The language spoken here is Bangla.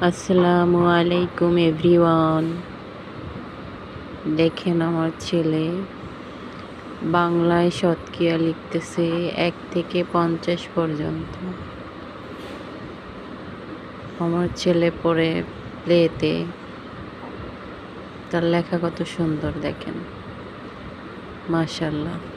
আসসালামু আলাইকুম এভরিওয়ান। দেখেন আমার ছেলে বাংলায় শতকিয়া লিখতেছে এক থেকে পঞ্চাশ পর্যন্ত। আমার ছেলে পড়ে প্লেতে। তার লেখা কত সুন্দর দেখেন। মাশাল্লাহ